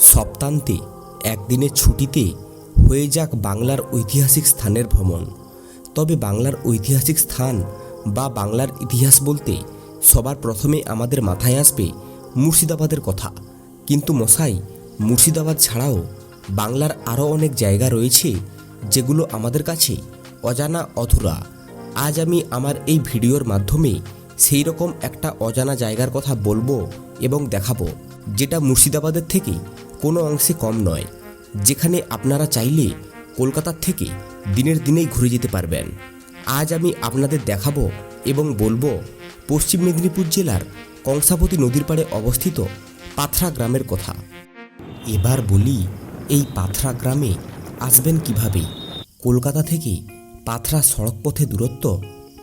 সপ্তান্তে, একদিনের ছুটিতে হয়ে যাক বাংলার ঐতিহাসিক স্থানের ভ্রমণ। তবে বাংলার ঐতিহাসিক স্থান বা বাংলার ইতিহাস বলতে সবার প্রথমে আমাদের মাথায় আসবে মুর্শিদাবাদের কথা। কিন্তু মশাই, মুর্শিদাবাদ ছাড়াও বাংলার আরও অনেক জায়গা রয়েছে যেগুলো আমাদের কাছে অজানা অধুরা। আজ আমি আমার এই ভিডিওর মাধ্যমে সেই রকম একটা অজানা জায়গার কথা বলব এবং দেখাবো, যেটা মুর্শিদাবাদের থেকে কোনো অংশে কম নয়, যেখানে আপনারা চাইলে কলকাতার থেকে দিনের দিনেই ঘুরে যেতে পারবেন। আজ আমি আপনাদের দেখাবো এবং বলব, পশ্চিম মেদিনীপুর জেলার কংসাবতী নদীর পাড়ে অবস্থিত পাথরা গ্রামের কথা। এবার বলি, এই পাথরা গ্রামে আসবেন কীভাবে? কলকাতা থেকে পাথরা সড়ক পথে দূরত্ব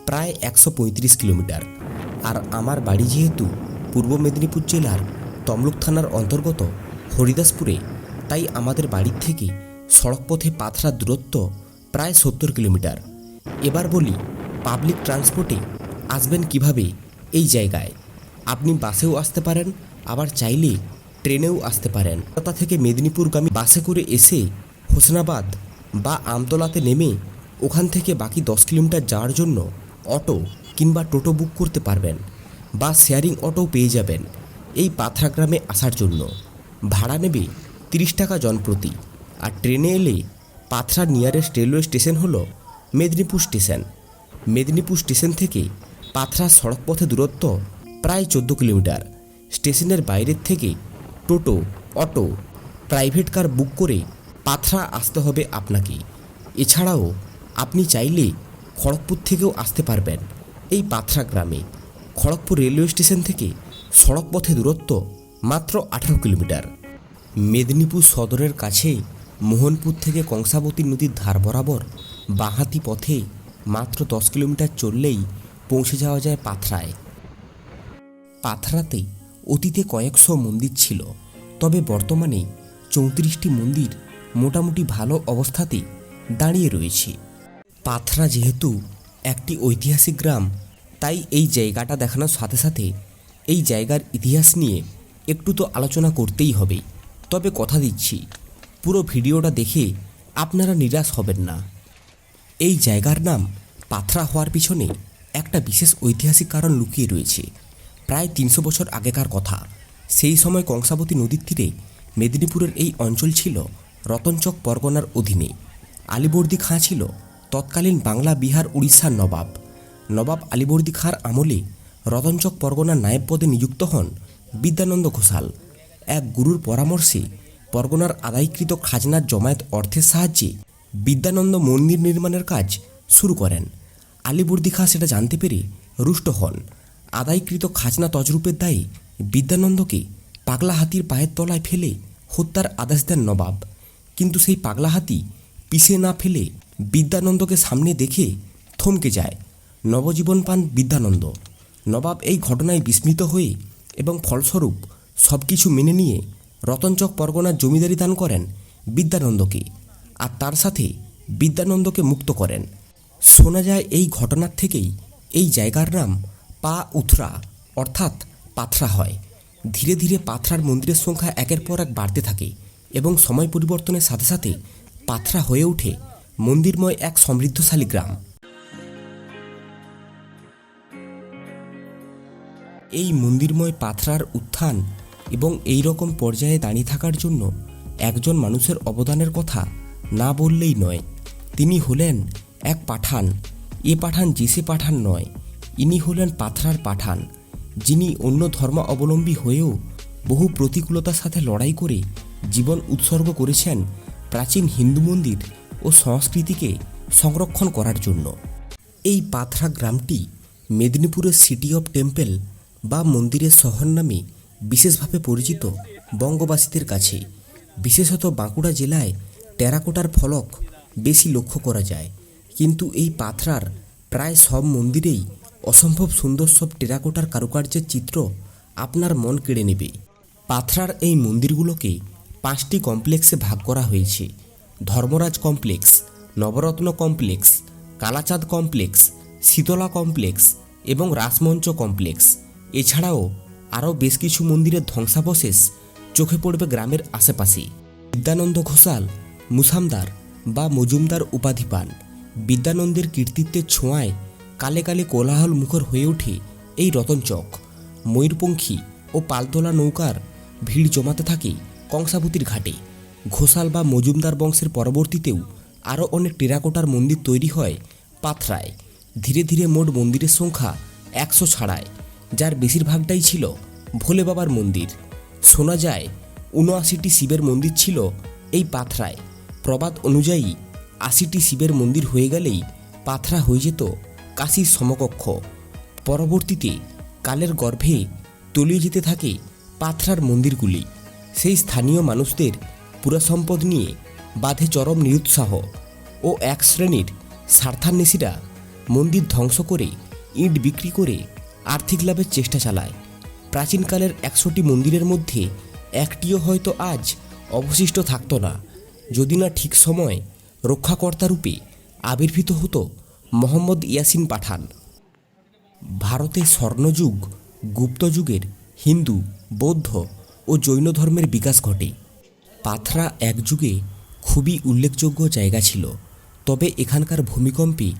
প্রায় একশো পঁয়ত্রিশ কিলোমিটার। আর আমার বাড়ি যেহেতু পূর্ব মেদিনীপুর জেলার তমলুক থানার অন্তর্গত হরিদাসপুরে। তাই আমাদের বাড়ির থেকে সড়ক পথে পাথরার দূরত্ব প্রায় সত্তর কিলোমিটার। এবার বলি পাবলিক ট্রান্সপোর্টে আসবেন কীভাবে এই জায়গায়? আপনি বাসেও আসতে পারেন, আবার চাইলে ট্রেনেও আসতে পারেন। কলকাতা থেকে মেদিনীপুরগামী বাসে করে এসে হোসনাবাদ বা আমতলাতে নেমে ওখান থেকে বাকি দশ কিলোমিটার যাওয়ার জন্য অটো কিংবা টোটো বুক করতে পারবেন বা শেয়ারিং অটোও পেয়ে যাবেন এই পাথরা গ্রামে আসার জন্য। ভাড়া নেবে তিরিশ টাকা জনপ্রতি। আর ট্রেনে এলে পাথরা নিয়ারেস্ট রেলওয়ে স্টেশন হলো মেদিনীপুর স্টেশন মেদিনীপুর স্টেশন থেকে পাথরা সড়ক পথে দূরত্ব প্রায় চোদ্দ কিলোমিটার। স্টেশনের বাইরের থেকে টোটো, অটো প্রাইভেট কার বুক করে পাথরা আসতে হবে আপনাকে। এছাড়াও আপনি চাইলে খড়গপুর থেকেও আসতে পারবেন এই পাথরা গ্রামে। খড়গপুর রেলওয়ে স্টেশন থেকে সড়ক পথে দূরত্ব মাত্র আঠারো কিলোমিটার। মেদিনীপুর সদরের কাছে মোহনপুর থেকে কংসাবতী নদীর ধার বরাবর বাঁহাতি পথে মাত্র দশ কিলোমিটার চললেই পৌঁছে যাওয়া যায় পাথরায়। পাথরাতে অতীতে কয়েকশো মন্দির ছিল, তবে বর্তমানে চৌত্রিশটি মন্দির মোটামুটি ভালো অবস্থাতে দাঁড়িয়ে রয়েছে। পাথরা যেহেতু একটি ঐতিহাসিক গ্রাম, তাই এই জায়গাটা দেখানোর সাথে সাথে এই জায়গার ইতিহাস নিয়ে একটু তো আলোচনা করতেই হবে। তবে কথা দিচ্ছি, পুরো ভিডিওটা দেখে আপনারা নিরাশ হবেন না। এই জায়গার নাম পাথরা হওয়ার পিছনে একটা বিশেষ ঐতিহাসিক কারণ লুকিয়ে রয়েছে। প্রায় তিনশো বছর আগেকার কথা। সেই সময় কংসাবতী নদীর তীরে মেদিনীপুরের এই অঞ্চল ছিল রতনচক পরগনার অধীনে। আলিবর্দী খাঁ ছিল তৎকালীন বাংলা, বিহার, উড়িষ্যার নবাব। নবাব আলিবর্দী খাঁর আমলে রতনচক পরগনার নায়েব পদে নিযুক্ত হন বিদ্যানন্দ ঘোষাল। এক গুরুর পরামর্শে পরগনার আদায়কৃত খাজনার জমায়েত অর্থের সাহায্যে বিদ্যানন্দ মন্দির নির্মাণের কাজ শুরু করেন। আলিবর্দী খাঁ সেটা জানতে পেরে রুষ্ট হন। আদায়কৃত খাজনা তজরূপের দায়ে বিদ্যানন্দকে পাগলা হাতির পায়ের তলায় ফেলে হত্যার আদেশ দেন নবাব। কিন্তু সেই পাগলা হাতি পিষে না ফেলে বিদ্যানন্দকে সামনে দেখে থমকে যায়। নবজীবন পান বিদ্যানন্দ। নবাব এই ঘটনায় বিস্মিত হয়ে এবং ফলস্বরূপ সব কিছু মেনে নিয়ে রতনচক পরগনার জমিদারি দান করেন বিদ্যানন্দকে আর তার সাথে বিদ্যানন্দকে মুক্ত করেন। শোনা যায় এই ঘটনার থেকেই এই জায়গার নাম পা উথরা, অর্থাৎ পাথরা হয়। ধীরে ধীরে পাথরার মন্দিরের সংখ্যা একের পর এক বাড়তে থাকে এবং সময় পরিবর্তনের সাথে সাথে পাথরা হয়ে ওঠে মন্দিরময় এক সমৃদ্ধশালী গ্রাম। এই মন্দিরময় পাথরার উত্থান এবং এই রকম পর্যায়ে দাঁড়িয়ে থাকার জন্য একজন মানুষের অবদানের কথা না বললেই নয়। তিনি হলেন এক পাঠান। এ পাঠান যেসে পাঠান নয়, ইনি হলেন পাথরার পাঠান, যিনি অন্য ধর্ম অবলম্বী হয়েও বহু প্রতিকূলতার সাথে লড়াই করে জীবন উৎসর্গ করেছেন প্রাচীন হিন্দু মন্দির ও সংস্কৃতিকে সংরক্ষণ করার জন্য। এই পাথরা গ্রামটি মেদিনীপুরের সিটি অফ টেম্পল বা মন্দিরের শহর নামে বিশেষভাবে পরিচিত বঙ্গবাসীদের কাছে, বিশেষত বাঁকুড়া জেলায় টেরাকোটার ফলক বেশি লক্ষ্য করা যায়। কিন্তু এই পাথরার প্রায় সব মন্দিরেই অসম্ভব সুন্দর সব টেরাকোটার কারুকার্যের চিত্র আপনার মন কেড়ে নেবে। পাথরার এই মন্দিরগুলোকে পাঁচটি কমপ্লেক্সে ভাগ করা হয়েছে। Dharmaraj complex, Navaratna complex, Kalachand complex, Shitala complex এবং রাসমঞ্চ কমপ্লেক্স। এছাড়াও আরও বেশ কিছু মন্দিরের ধ্বংসাবশেষ চোখে পড়বে গ্রামের আশেপাশে। বিদ্যানন্দ ঘোষাল, মুসামদার বা মজুমদার উপাধি পান। বিদ্যানন্দের কীর্তিত্বের ছোঁয়ায় কালে কালে কোলাহল মুখর হয়ে ওঠে এই রতনচক ময়ূরপঙ্খী ও পালতোলা নৌকার ভিড় জমাতে থাকে কংসাবতীর ঘাটে। ঘোষাল বা মজুমদার বংশের পরবর্তীতেও আরও অনেক টেরাকোটার মন্দির তৈরি হয় পাথরায়। ধীরে ধীরে মোট মন্দিরের সংখ্যা একশো ছাড়ায়। যার বেশিরভাগটাই ছিল ভোলে বাবার মন্দির। শোনা যায়, উনআশিটি শিবের মন্দির ছিল এই পাথরায়। প্রবাদ অনুযায়ী, আশিটি শিবের মন্দির হয়ে গেলেই পাথরা হয়ে যেত কাশীর সমকক্ষ। পরবর্তীতে কালের গর্ভে তলিয়ে যেতে থাকে পাথরার মন্দিরগুলি। সেই স্থানীয় মানুষদের পুরা সম্পদ নিয়ে বাঁধে চরম নিরুৎসাহ ও এক শ্রেণির স্বার্থান্বেষীরা মন্দির ধ্বংস করে ইট বিক্রি করে আর্থিক লাভের চেষ্টা চালায়। প্রাচীনকালের একশোটি মন্দিরের মধ্যে একটিও হয়তো আজ অবশিষ্ট থাকত না। যদি না ঠিক সময় রক্ষাকর্তা রূপে আবির্ভূত হতো মোহাম্মদ ইয়াসিন পাঠান। ভারতে স্বর্ণযুগ, গুপ্তযুগের হিন্দু, বৌদ্ধ ও জৈন ধর্মের বিকাশ ঘটে। পাথরা এক যুগে খুবই উল্লেখযোগ্য জায়গা ছিল। তবে এখানকার ভূমিকম্পে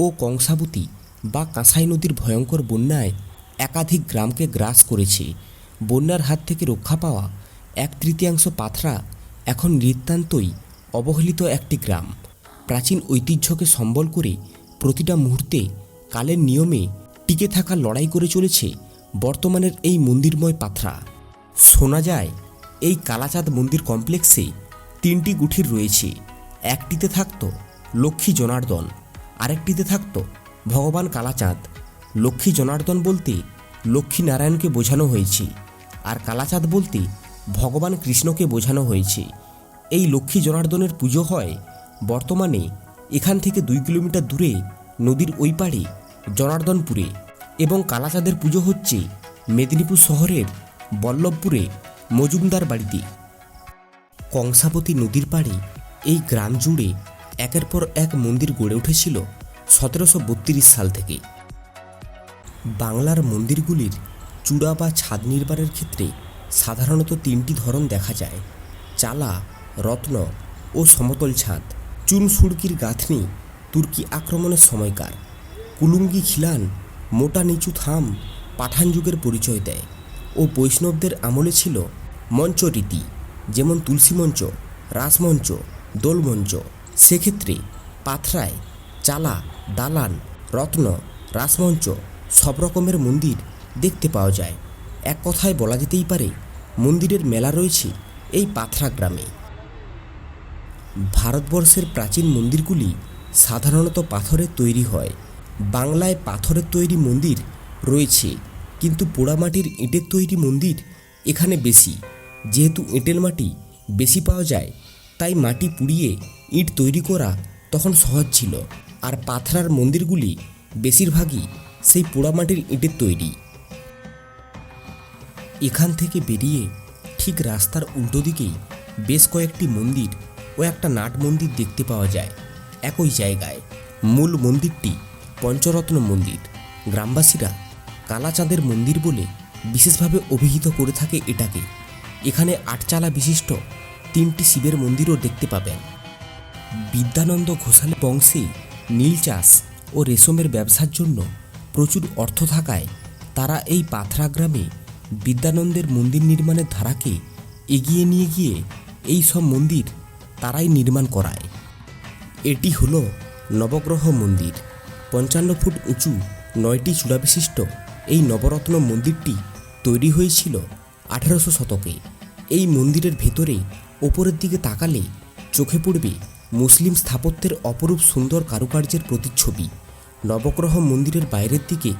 ও কংসাবতী বা কাঁসাই নদীর ভয়ঙ্কর বন্যায় একাধিক গ্রামকে গ্রাস করেছে। বন্যার হাত থেকে রক্ষা পাওয়া এক তৃতীয়াংশ পাথরা এখন নিতান্তই অবহেলিত একটি গ্রাম। প্রাচীন ঐতিহ্যকে সম্বল করে প্রতিটা মুহূর্তে কালের নিয়মে টিকে থাকার লড়াই করে চলেছে বর্তমানের এই মন্দিরময় পাথরা। শোনা যায়, এই কালাচাঁদ মন্দির কমপ্লেক্সে তিনটি গুঠির রয়েছে। একটিতে থাকত লক্ষ্মী জনার্দন, আরেকটিতে থাকত ভগবান কালাচাঁদ, লক্ষ্মী জনার্দন বলতে লক্ষ্মী নারায়ণকে বোঝানো হয়েছে আর কালাচাঁদ বলতে ভগবান কৃষ্ণকে বোঝানো হয়েছে। এই লক্ষ্মী জনার্দনের পুজো হয় বর্তমানে এখান থেকে দুই কিলোমিটার দূরে নদীর ওই পাড়ে জনার্দনপুরে এবং কালাচাঁদের পুজো হচ্ছে মেদিনীপুর শহরের বল্লভপুরে মজুমদার বাড়িতে। কংসাবতী নদীর পাড়ে এই গ্রাম জুড়ে একের পর এক মন্দির গড়ে উঠেছিল। সতেরোশো বত্রিশ সাল থেকে বাংলার মন্দিরগুলির চূড়া বা ছাদ নির্মাণের ক্ষেত্রে সাধারণত তিনটি ধরন দেখা যায়। চালা, রত্ন ও সমতল ছাদ। চুন সুড়কির গাঁথনি তুর্কি আক্রমণের সময়কার। কুলুঙ্গি খিলান মোটা নিচু থাম পাঠান যুগের পরিচয় দেয় ও বৈষ্ণবদের আমলে ছিল মঞ্চ রীতি, যেমন তুলসী মঞ্চ রাসমঞ্চ দোলমঞ্চ সেক্ষেত্রে পাথরায় চালা দালান, রত্ন, রাসমঞ্চ, সব রকমের মন্দির দেখতে পাওয়া যায়। এক কথায় বলা যেতেই পারে, মন্দিরের মেলা রয়েছে এই পাথরা গ্রামে। ভারতবর্ষের প্রাচীন মন্দিরগুলি সাধারণত পাথরের তৈরি হয়। বাংলায় পাথরের তৈরি মন্দির রয়েছে, কিন্তু পোড়ামাটির ইঁটের তৈরি মন্দির এখানে বেশি। যেহেতু এঁটেল মাটি বেশি পাওয়া যায়, তাই মাটি পুড়িয়ে ইট তৈরি করা তখন সহজ ছিল। আর পাথরার মন্দিরগুলি বেশিরভাগই সেই পোড়ামাটির ইটের তৈরি। এখান থেকে বেরিয়ে ঠিক রাস্তার উল্টো দিকেই বেশ কয়েকটি মন্দির ও একটা নাট মন্দির দেখতে পাওয়া যায়। একই জায়গায় মূল মন্দিরটি পঞ্চরত্ন মন্দির। গ্রামবাসীরা কালাচাঁদের মন্দির বলে বিশেষভাবে অভিহিত করে থাকে এটাকে। এখানে আটচালা বিশিষ্ট তিনটি শিবের মন্দিরও দেখতে পাবেন। বিদ্যানন্দ ঘোষালের বংশে নীল চাষ ও রেশমের ব্যবসার জন্য প্রচুর অর্থ থাকায় তারা এই পাথরা গ্রামে বিদ্যানন্দের মন্দির নির্মাণের ধারাকে এগিয়ে নিয়ে গিয়ে এই সব মন্দির তারাই নির্মাণ করায়। এটি হলো নবগ্রহ মন্দির। পঞ্চান্ন ফুট উঁচু নয়টি চূড়া বিশিষ্ট এই নবরত্ন মন্দিরটি তৈরি হয়েছিল আঠারোশো শতকে। এই মন্দিরের ভেতরে ওপরের দিকে তাকালে চোখে পড়বে মুসলিম স্থাপত্যের অপরূপ সুন্দর কারুকার্যের প্রতিচ্ছবি। নবগ্রহ মন্দিরের বাইরের দিকে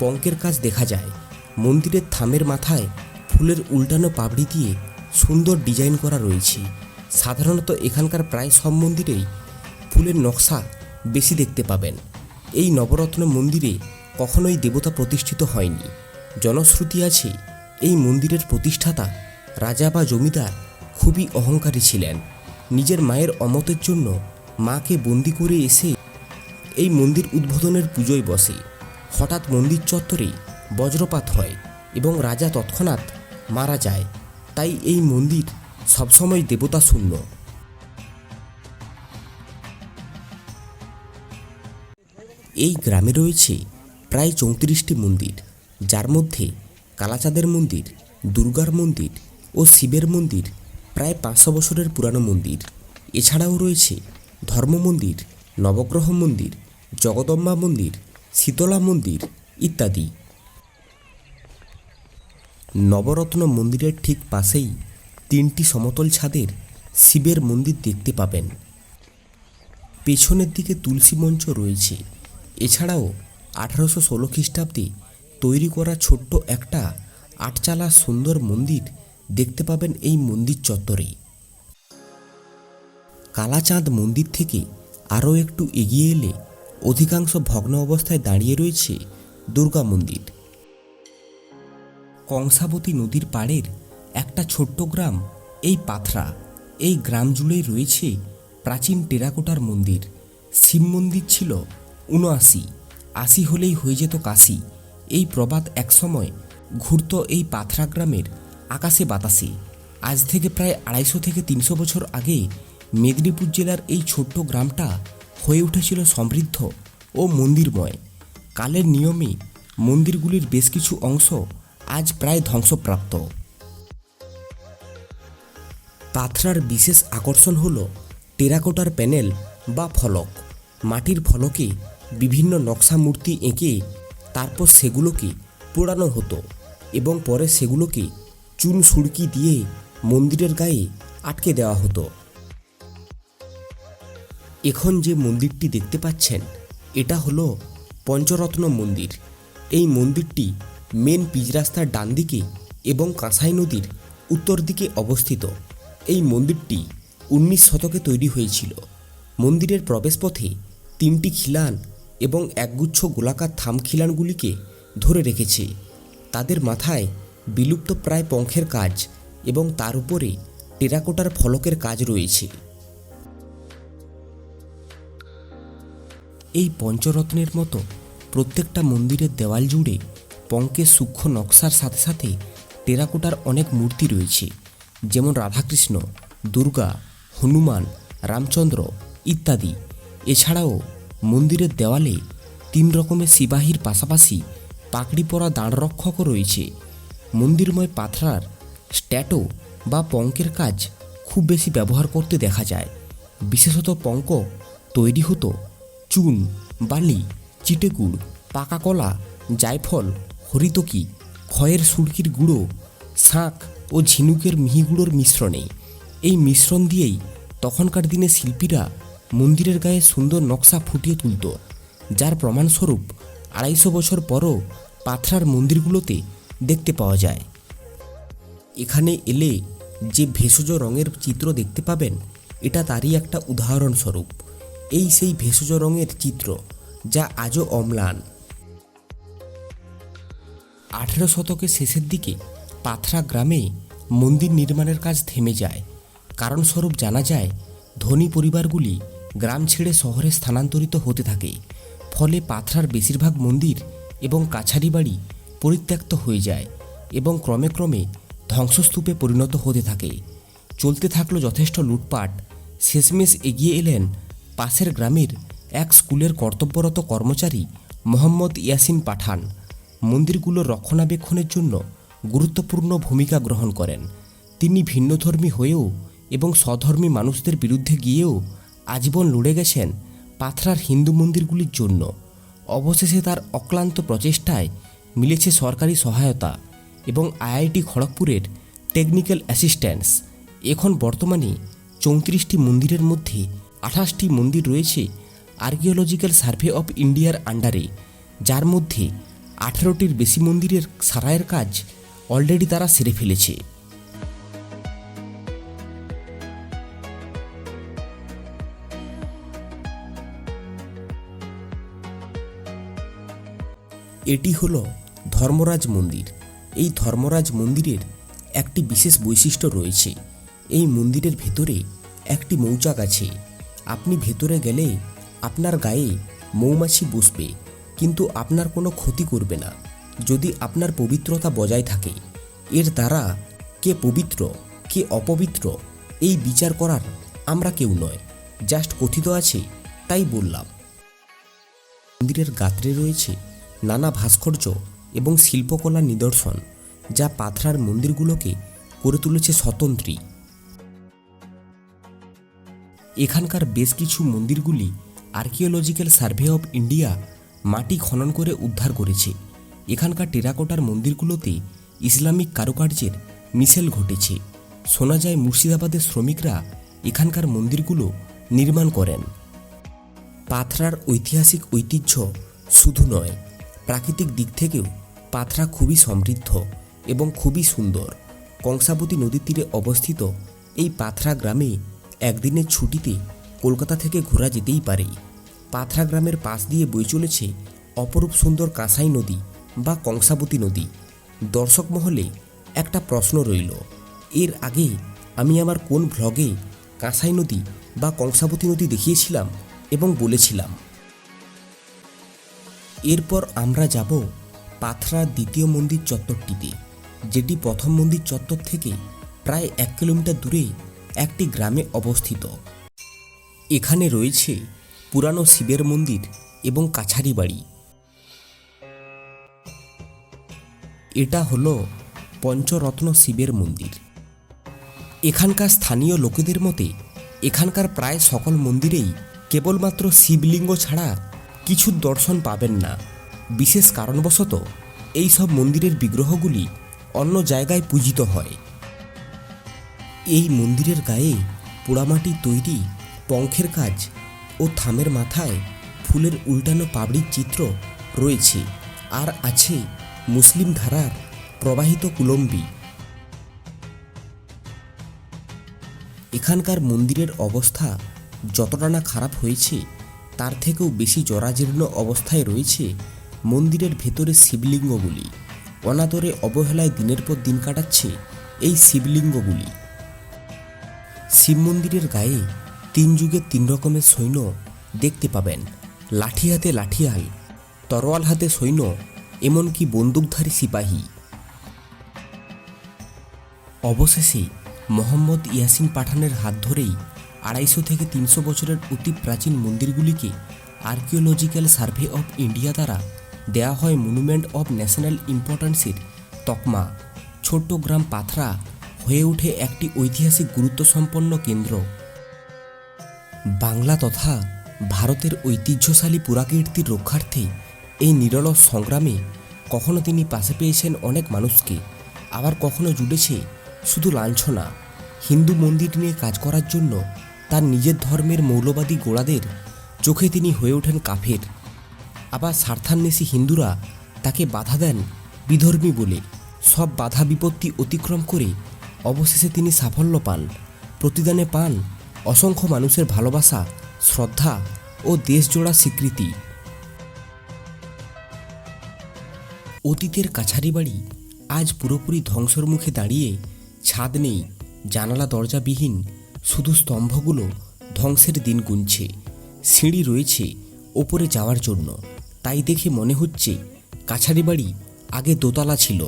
পঙ্কের কাজ দেখা যায়। মন্দিরের থামের মাথায় ফুলের উল্টানো পাপড়ি দিয়ে সুন্দর ডিজাইন করা রয়েছে। সাধারণত এখানকার প্রায় সব মন্দিরেই ফুলের নকশা বেশি দেখতে পাবেন। এই নবরত্ন মন্দিরে কখনোই দেবতা প্রতিষ্ঠিত হয়নি। জনশ্রুতি আছে, এই মন্দিরের প্রতিষ্ঠাতা রাজা বা জমিদার খুবই অহংকারী ছিলেন। নিজের মায়ের অমতের জন্য মাকে বন্দি করে এসে এই মন্দির উদ্বোধনের পুজোয় বসে। হঠাৎ মন্দির চত্বরে বজ্রপাত হয় এবং রাজা তৎক্ষণাৎ মারা যায়। তাই এই মন্দির সবসময় দেবতা শূন্য। এই গ্রামে রয়েছে প্রায় চৌত্রিশটি মন্দির, যার মধ্যে কালাচাঁদের মন্দির, দুর্গার মন্দির ও শিবের মন্দির প্রায় পাঁচশো বছরের পুরানো মন্দির। এছাড়াও রয়েছে ধর্ম মন্দির, নবগ্রহ মন্দির জগদম্বা মন্দির, শীতলা মন্দির ইত্যাদি। নবরত্ন মন্দিরের ঠিক পাশেই তিনটি সমতল ছাদের শিবের মন্দির দেখতে পাবেন। পেছনের দিকে তুলসী মঞ্চ রয়েছে। এছাড়াও আঠারোশো ষোলো খ্রিস্টাব্দে তৈরি করা ছোট্ট একটা আটচালা সুন্দর মন্দির দেখতে পাবেন এই মন্দির চত্বরে কালাচাঁদ মন্দির থেকে আরও একটু এগিয়ে এলে অধিকাংশ ভগ্ন অবস্থায় দাঁড়িয়ে রয়েছে দুর্গা মন্দির। কংসাবতী নদীর পাড়ের একটা ছোট্ট গ্রাম, এই পাথরা, এই গ্রাম জুড়েই রয়েছে প্রাচীন টেরাকোটার মন্দির। শিব মন্দির ছিল উনআশি আশি হলেই হয়ে যেত কাশি। এই প্রবাদ একসময় ঘুরত এই পাথরা গ্রামের আকাশে বাতাসে। আজ থেকে প্রায় আড়াইশো থেকে তিনশো বছর আগে মেদিনীপুর জেলার এই ছোট্ট গ্রামটা হয়ে উঠেছিল সমৃদ্ধ ও মন্দিরময়। কালের নিয়মে মন্দিরগুলির বেশ কিছু অংশ আজ প্রায় ধ্বংসপ্রাপ্ত। পাথরার বিশেষ আকর্ষণ হল টেরাকোটার প্যানেল বা ফলক। মাটির ফলকে বিভিন্ন নকশা মূর্তি এঁকে তারপর সেগুলোকে পোড়ানো হতো এবং পরে সেগুলোকে চুন সুড়কি দিয়ে মন্দিরের গায়ে আটকে দেওয়া হতো। এখন যে মন্দিরটি দেখতে পাচ্ছেন, এটা হলো পঞ্চরত্ন মন্দির। এই মন্দিরটি মেন পিচ রাস্তার ডান দিকে এবং কাঁসাই নদীর উত্তর দিকে অবস্থিত। এই মন্দিরটি উনিশ শতকে তৈরি হয়েছিল। মন্দিরের প্রবেশপথে তিনটি খিলান এবং একগুচ্ছ গোলাকার থাম খিলানগুলিকে ধরে রেখেছে। তাদের মাথায় বিলুপ্ত প্রায় পঙ্খের কাজ এবং তার উপরে টেরাকোটার ফলকের কাজ রয়েছে। এই পঞ্চরত্নের মতো প্রত্যেকটা মন্দিরের দেওয়াল জুড়ে পঙ্কের সূক্ষ্ম নকশার সাথে সাথে টেরাকোটার অনেক মূর্তি রয়েছে, যেমন রাধাকৃষ্ণ, দুর্গা, হনুমান, রামচন্দ্র ইত্যাদি। এছাড়াও মন্দিরের দেওয়ালে তিন রকমের সিপাহীর পাশাপাশি পাকড়ি পরা দাঁড়রক্ষকও রয়েছে। মন্দিরময় পাথরার স্ট্যাটো বা পঙ্কের কাজ খুব বেশি ব্যবহার করতে দেখা যায়। বিশেষত পঙ্ক তৈরি হতো চুন, বালি, চিটেগুড়, পাকা কলা, জায়ফল, হরিতকি খয়ের সুরকির গুঁড়ো, শাঁখ ও ঝিনুকের মিহি গুঁড়োর মিশ্রণে। এই মিশ্রণ দিয়েই তখনকার দিনে শিল্পীরা মন্দিরের গায়ে সুন্দর নকশা ফুটিয়ে তুলত, যার প্রমাণস্বরূপ আড়াইশো বছর পরও পাথরার মন্দিরগুলোতে দেখতে পাওয়া যায়। এখানে এলে যে ভেষজ রঙের চিত্র দেখতে পাবেন, এটা তারই একটা উদাহরণস্বরূপ। এই সেই ভেষজ রঙের চিত্র, যা আজও অম্লান। আঠেরো শতকের শেষের দিকে পাথরা গ্রামে মন্দির নির্মাণের কাজ থেমে যায়। কারণস্বরূপ জানা যায়, ধনী পরিবারগুলি গ্রাম ছেড়ে শহরে স্থানান্তরিত হতে থাকে। ফলে পাথরার বেশিরভাগ মন্দির এবং কাছারি বাড়ি পরিত্যক্ত হয়ে যায় এবং ক্রমে ক্রমে ধ্বংসস্তূপে পরিণত হতে থাকে। চলতে থাকল যথেষ্ট লুটপাট। শেষমেশ এগিয়ে এলেন পাশের গ্রামের এক স্কুলের কর্তব্যরত কর্মচারী মোহাম্মদ ইয়াসিন পাঠান। মন্দিরগুলোর রক্ষণাবেক্ষণের জন্য গুরুত্বপূর্ণ ভূমিকা গ্রহণ করেন। তিনি ভিন্নধর্মী হয়েও এবং স্বধর্মী মানুষদের বিরুদ্ধে গিয়েও আজীবন লড়ে গেছেন পাথরার হিন্দু মন্দিরগুলির জন্য। অবশেষে তার অক্লান্ত প্রচেষ্টায় মিলেছে সরকারি সহায়তা এবং আইআইটি খড়গপুরের টেকনিক্যাল অ্যাসিস্ট্যান্স এখন বর্তমানে চৌত্রিশটি মন্দিরের মধ্যে আঠাশটি মন্দির রয়েছে আর্কিওলজিক্যাল সার্ভে অফ ইন্ডিয়ার আন্ডারে যার মধ্যে আঠেরোটির বেশি মন্দিরের সারাইয়ের কাজ অলরেডি তারা সেরে ফেলেছে। এটি হলো ধর্মরাজ মন্দির। এই ধর্মরাজ মন্দিরের একটি বিশেষ বৈশিষ্ট্য রয়েছে। এই মন্দিরের ভেতরে একটি মৌচাক আছে। আপনি ভেতরে গেলে আপনার গায়ে মৌমাছি বসবে, কিন্তু আপনার কোনো ক্ষতি করবে না। যদি আপনার পবিত্রতা বজায় থাকে, এর দ্বারা কে পবিত্র, কে অপবিত্র, এই বিচার করার আমরা কেউ নয়। জাস্ট কথিত আছে, তাই বললাম। মন্দিরের গাত্রে রয়েছে নানা ভাস্কর্য এবং শিল্পকলা নিদর্শন, যা পাথরার মন্দিরগুলোকে করে তুলেছে স্বতন্ত্রী। এখানকার বেশ কিছু মন্দিরগুলি আর্কিওলজিক্যাল সার্ভে অব ইন্ডিয়া মাটি খনন করে উদ্ধার করেছে। এখানকার টেরাকোটার মন্দিরগুলোতে ইসলামিক কারুকার্যের মিশেল ঘটেছে। শোনা যায় মুর্শিদাবাদের শ্রমিকরা এখানকার মন্দিরগুলো নির্মাণ করেন। পাথরার ঐতিহাসিক ঐতিহ্য শুধু নয়, প্রাকৃতিক দিক থেকেও পাথরা খুবই সমৃদ্ধ এবং খুবই সুন্দর। কংসাবতী নদীর তীরে অবস্থিত এই পাথরা গ্রামে একদিনের ছুটিতে কলকাতা থেকে ঘোরা যেতেই পারে। পাথরা গ্রামের পাশ দিয়ে বয়ে চলেছে অপরূপ সুন্দর কাঁসাই নদী বা কংসাবতী নদী। দর্শক মহলে একটা প্রশ্ন রইল, এর আগে আমি আমার কোন ভ্লগে কাঁসাই নদী বা কংসাবতী নদী দেখিয়েছিলাম এবং বলেছিলাম? এরপর আমরা যাব পাথরার দ্বিতীয় মন্দির চত্বরটিতে যেটি প্রথম মন্দির চত্বর থেকে প্রায় এক কিলোমিটার দূরে একটি গ্রামে অবস্থিত। এখানে রয়েছে পুরানো শিবের মন্দির এবং কাছারি বাড়ি। এটা হলো পঞ্চরত্ন শিবের মন্দির। এখানকার স্থানীয় লোকেদের মতে, এখানকার প্রায় সকল মন্দিরেই কেবলমাত্র শিবলিঙ্গ ছাড়া কিছু দর্শন পাবেন না। বিশেষ কারণবশত এই সব মন্দিরের বিগ্রহগুলি অন্য জায়গায় পূজিত হয়। এই মন্দিরের গায়ে পোড়ামাটি তৈরি, পঙ্খের কাজ ও থামের মাথায় ফুলের উল্টানো পাবড়ির চিত্র রয়েছে আর আছে মুসলিম ধারার প্রবাহিত কুলম্বি। এখানকার মন্দিরের অবস্থা যতটা না খারাপ হয়েছে, তার থেকেও বেশি জরাজীর্ণ অবস্থায় রয়েছে মন্দিরের ভেতরে শিবলিঙ্গগুলি অনাদরে অবহেলায় দিনের পর দিন কাটাচ্ছে এই শিবলিঙ্গগুলি শিব মন্দিরের গায়ে তিন যুগের তিন রকমের সৈন্য দেখতে পাবেন। লাঠি হাতে লাঠিয়াল, তরোয়াল হাতে সৈন্য, এমনকি বন্দুকধারী সিপাহী। অবশেষে মোহাম্মদ ইয়াসিন পাঠানের হাত ধরেই আড়াইশো থেকে তিনশো বছরের অতি প্রাচীন মন্দিরগুলিকে আর্কিওলজিক্যাল সার্ভে অফ ইন্ডিয়া দ্বারা দেয়া হয় মনুমেন্ট অফ ন্যাশনাল ইম্পর্ট্যান্সের তকমা। ছোট্ট গ্রাম পাথরা হয়ে ওঠে একটি ঐতিহাসিক গুরুত্বসম্পন্ন কেন্দ্র। বাংলা তথা ভারতের ঐতিহ্যশালী পুরাকীর্তির রক্ষার্থে এই নিরলস সংগ্রামে কখনো তিনি পাশে পেয়েছেন অনেক মানুষকে, আবার কখনো জুটেছে শুধু লাঞ্ছনা। হিন্দু মন্দির নিয়ে কাজ করার জন্য তার নিজের ধর্মের মৌলবাদী গোড়াদের চোখে তিনি হয়ে ওঠেন কাফের। আবার স্বার্থান্বেষী হিন্দুরা তাকে বাধা দেন বিধর্মী বলে। সব বাধা বিপত্তি অতিক্রম করে অবশেষে তিনি সাফল্য পান, প্রতিদানে পান অসংখ্য মানুষের ভালোবাসা, শ্রদ্ধা ও দেশজোড়া স্বীকৃতি। অতীতের কাছারি বাড়ি আজ পুরোপুরি ধ্বংসর মুখে দাঁড়িয়ে ছাদ নেই, জানালা দরজাবিহীন, শুধু স্তম্ভগুলো ধ্বংসের দিন গুনছে। সিঁড়ি রয়েছে ওপরে যাওয়ার জন্য। তাই দেখে মনে হচ্ছে কাছারি বাড়ি আগে দোতলা ছিল।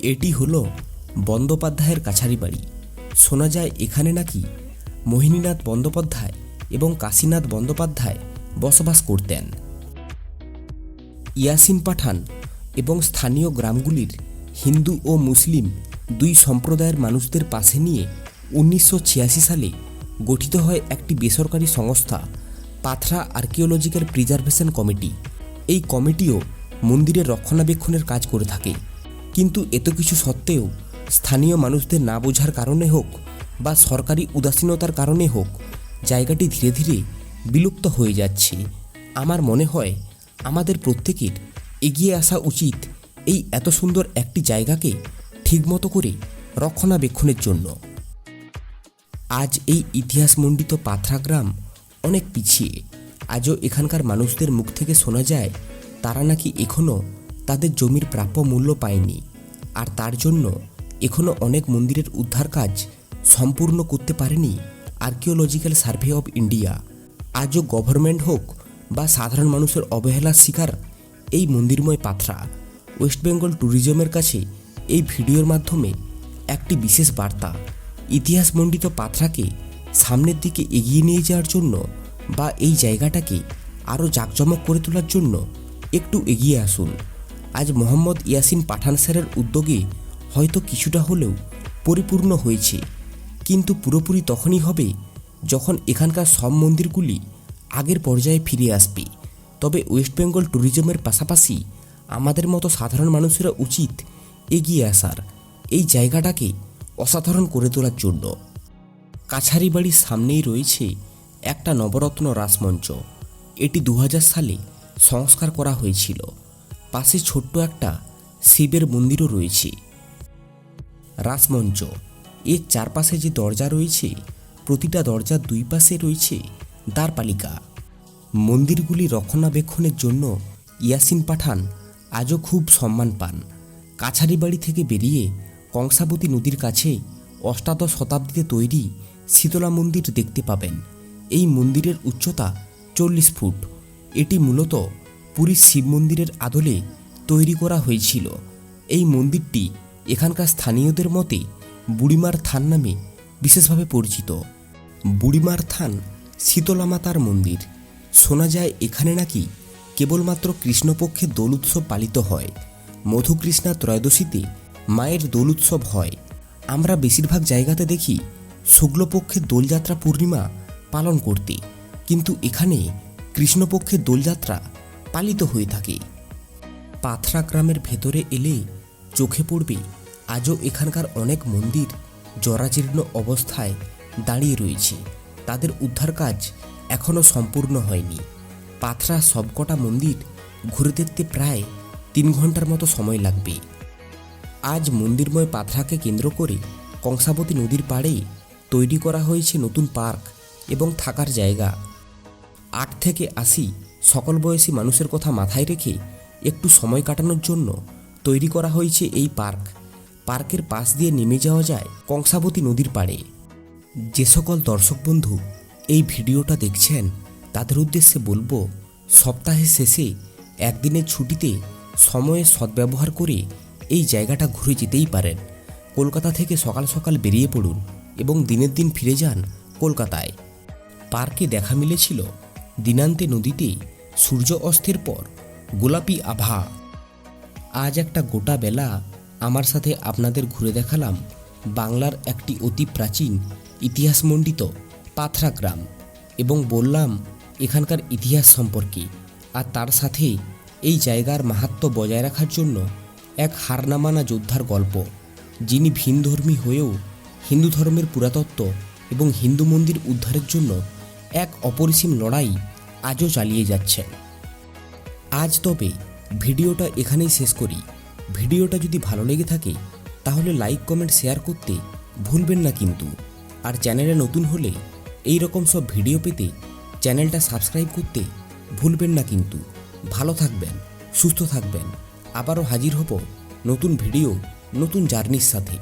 এটি হলো বন্দ্যোপাধ্যায়ের কাছারি বাড়ি। শোনা যায় এখানে নাকি মোহিনীনাথ বন্দ্যোপাধ্যায় এবং কাশীনাথ বন্দ্যোপাধ্যায় বসবাস করতেন। ইয়াসিন পাঠান এবং স্থানীয় গ্রামগুলির হিন্দু ও মুসলিম দুই সম্প্রদায়ের মানুষদের পাশে নিয়ে উনিশশো ছিয়াশি সালে গঠিত হয় একটি বেসরকারি সংস্থা। Pathra archaeological preservation committee. এই কমিটিও মন্দিরের রক্ষণাবেক্ষণের কাজ করে থাকে। কিন্তু এত কিছু সত্ত্বেও স্থানীয় মানুষদের না বোঝার কারণে হোক বা সরকারি উদাসীনতার কারণে হোক, জায়গাটি ধীরে ধীরে বিলুপ্ত হয়ে যাচ্ছে। আমার মনে হয় আমাদের প্রত্যেকের এগিয়ে আসা উচিত এই এত সুন্দর একটি জায়গাকে ঠিকমতো করে রক্ষণাবেক্ষণের জন্য। আজ এই ইতিহাসমণ্ডিত পাথরা গ্রাম অনেক পিছিয়ে। আজও এখানকার মানুষদের মুখ থেকে শোনা যায়, তারা নাকি এখনও তাদের জমির প্রাপ্য মূল্য পায়নি। আর তার জন্য এখনও অনেক মন্দিরের উদ্ধার কাজ সম্পূর্ণ করতে পারেনি আর্কিওলজিক্যাল সার্ভে অব ইন্ডিয়া। আজও গভর্নমেন্ট হোক বা সাধারণ মানুষের অবহেলার শিকার এই মন্দিরময় পাথরা ওয়েস্ট বেঙ্গল ট্যুরিজমের কাছে এই ভিডিওর মাধ্যমে একটি বিশেষ বার্তা। ইতিহাসমণ্ডিত পাথরাকে সামনের দিকে এগিয়ে নিয়ে যাওয়ার জন্য বা এই জায়গাটাকে আরও জাঁকজমক করে তোলার জন্য একটু এগিয়ে আসুন। আজ মোহাম্মদ ইয়াসিন পাঠান স্যারের উদ্যোগে হয়তো কিছুটা হলেও পরিপূর্ণ হয়েছে, কিন্তু পুরোপুরি তখনই হবে যখন এখানকার সব মন্দিরগুলি আগের পর্যায়ে ফিরে আসবে। তবে ওয়েস্ট বেঙ্গল ট্যুরিজমের পাশাপাশি আমাদের মতো সাধারণ মানুষেরা উচিত এগিয়ে আসার, এই জায়গাটাকে অসাধারণ করে তোলার জন্য। কাছারি বাড়ির সামনেই রয়েছে একটা নবরত্ন রাসমঞ্চ। এটি দু হাজার সালে সংস্কার করা হয়েছিল। পাশে ছোট্ট একটা শিবের মন্দিরও রয়েছে। রাসমঞ্চ, এর চারপাশে যে দরজা রয়েছে, প্রতিটা দরজার দুই পাশে রয়েছে দ্বারপালিকা। মন্দিরগুলি রক্ষণাবেক্ষণের জন্য ইয়াসিন পাঠান আজও খুব সম্মান পান। কাছারি বাড়ি থেকে বেরিয়ে কংসাবতী নদীর কাছে অষ্টাদশ শতাব্দীতে তৈরি শীতলা মন্দির দেখতে পাবেন। এই মন্দিরের উচ্চতা চল্লিশ ফুট। এটি মূলত পুরীর শিব মন্দিরের আদলে তৈরি করা হয়েছিল। এই মন্দিরটি এখানকার স্থানীয়দের মতে বুড়িমার থান নামে বিশেষভাবে পরিচিত। বুড়িমার থান শীতলা মাতার মন্দির। শোনা যায় এখানে নাকি কেবলমাত্র কৃষ্ণপক্ষে দোল উৎসব পালিত হয়। মধুকৃষ্ণা ত্রয়োদশীতে মায়ের দোল উৎসব হয়। আমরা বেশিরভাগ জায়গাতে দেখি শুক্লপক্ষের দোলযাত্রা পূর্ণিমা পালন করতে। কিন্তু এখানে কৃষ্ণপক্ষের দোলযাত্রা পালিত হয়ে থাকে। পাথরা গ্রামের ভেতরে এলে চোখে পড়বে, আজও এখানকার অনেক মন্দির জরাজীর্ণ অবস্থায় দাঁড়িয়ে রয়েছে। তাদের উদ্ধার কাজ এখনও সম্পূর্ণ হয়নি। পাথরা সবকটা মন্দির ঘুরে দেখতে প্রায় তিন ঘণ্টার মতো সময় লাগবে। আজ মন্দিরময় পাথরাকে কেন্দ্র করে কংসাবতী নদীর পাড়ে তৈরি করা হয়েছে নতুন পার্ক এবং থাকার জায়গা। আট থেকে আশি সকল বয়সী মানুষের কথা মাথায় রেখে একটু সময় কাটানোর জন্য তৈরি করা হয়েছে এই পার্ক। পার্কের পাশ দিয়ে নেমে যাওয়া যায় কংসাবতী নদীর পাড়ে। যে সকল দর্শক বন্ধু এই ভিডিওটা দেখছেন, তাদের উদ্দেশ্যে বলব, সপ্তাহের শেষে একদিনের ছুটিতে সময়ের সদ্ব্যবহার করে এই জায়গাটা ঘুরে যেতেই পারেন। কলকাতা থেকে সকাল সকাল বেরিয়ে পড়ুন। এবং দিনের দিন ফিরে যান কলকাতায়। পার্কে দেখা মিলেছিল দিনান্তে নদীতে সূর্য অস্তের পর গোলাপি আভা। আজ একটা গোটা বেলা আমার সাথে আপনাদের ঘুরে দেখালাম বাংলার একটি অতি প্রাচীন ইতিহাসমণ্ডিত পাথরা গ্রাম এবং বললাম এখানকার ইতিহাস সম্পর্কে আর তার সাথে এই জায়গার মাহাত্ম্য বজায় রাখার জন্য এক হারনামানা যোদ্ধার গল্প যিনি ভিনধর্মী হয়েও হিন্দু ধর্মের পুরাতত্ত্ব এবং হিন্দু মন্দির উদ্ধারের জন্য এক অপরিসীম লড়াই আজও চালিয়ে যাচ্ছেন আজ তবে ভিডিওটা এখানেই শেষ করি। ভিডিওটা যদি ভালো লেগে থাকে, তাহলে লাইক, কমেন্ট, শেয়ার করতে ভুলবেন না কিন্তু। আর চ্যানেলে নতুন হলে এই রকম সব ভিডিও পেতে চ্যানেলটা সাবস্ক্রাইব করতে ভুলবেন না কিন্তু। ভালো থাকবেন, সুস্থ থাকবেন। আবারও হাজির হব নতুন ভিডিও, নতুন জার্নির সাথে।